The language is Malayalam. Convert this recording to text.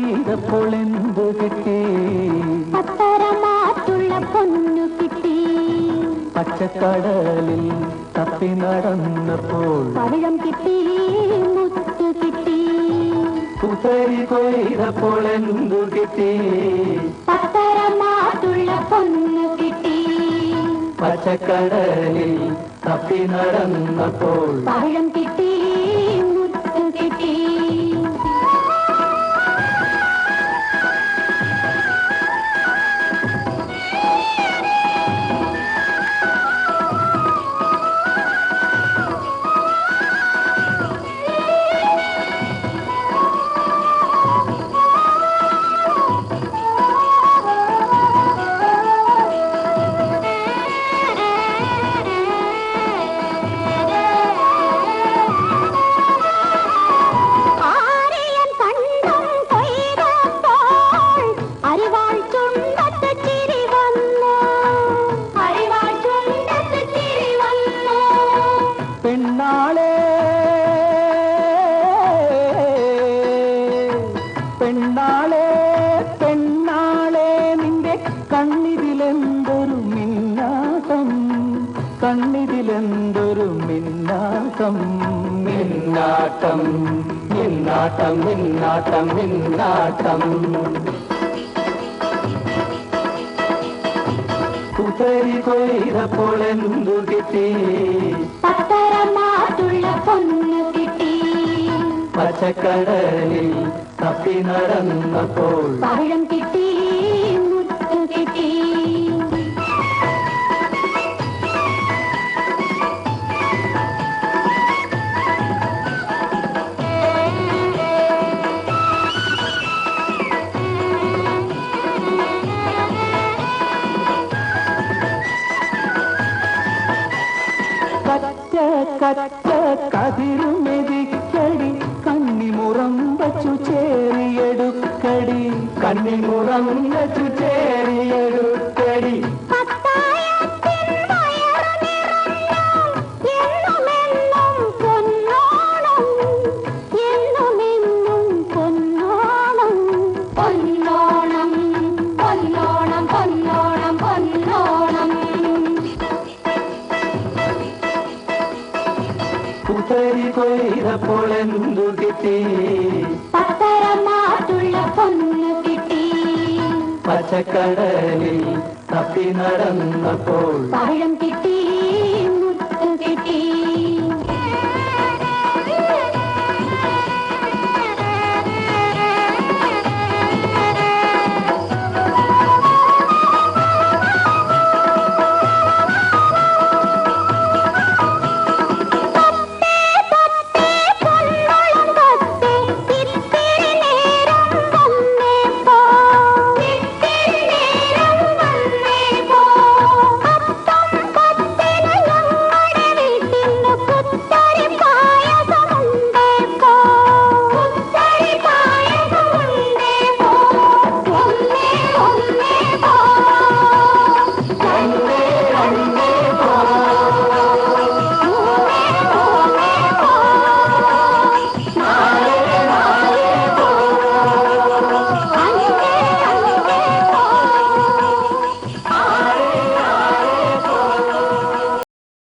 കൊയ്തപ്പോൾ എന്ത് കിട്ടി. പത്തരമാറ്റുള്ള പൊന്നു കിട്ടി. പച്ചക്കടലിൽ തപ്പി നടന്നപ്പോൾ പഴം കിട്ടി മുത്തു കിട്ടി. കുത്തരി കൊയ്തപ്പോൾ എന്തു കിട്ടി. പത്തരമാറ്റുള്ള പൊന്നു കിട്ടി. പച്ചക്കടലിൽ തപ്പി നടന്നപ്പോൾ പഴം കിട്ടി പെണ്ണാളെ പെണ്ണാളെ നിന്റെ കണ്ണിതിലെന്തൊരു മിന്നാട്ടം കണ്ണിതിലെന്തൊരു മിന്നാട്ടം മിന്നാട്ടം മിന്നാട്ടം മിന്നാട്ടം മിന്നാട്ടം കുതരി കൊയ്തപ്പോൾ എന്തു കിട്ടി? പത്തരമാറ്റുള്ള പൊന്നു കിട്ടി. പച്ചക്കടലിൽ തപ്പി നടന്നപ്പോൾ പഴം കിട്ടി മുത്തു കിട്ടി. കച്ച കച്ച കതിരുമെതിക്കടി കണ്ണിമുറം വച്ചു ചേറിയെടുക്കടി ചേറിയെടുക്കടി കുതരി കൊയ്തപ്പോൾ എന്തു കിട്ടി? പത്തരമാറ്റുള്ള പൊന്നു കിട്ടി. പച്ചക്കടലിൽ തപ്പി നടന്നപ്പോൾ പഴം കിട്ടി.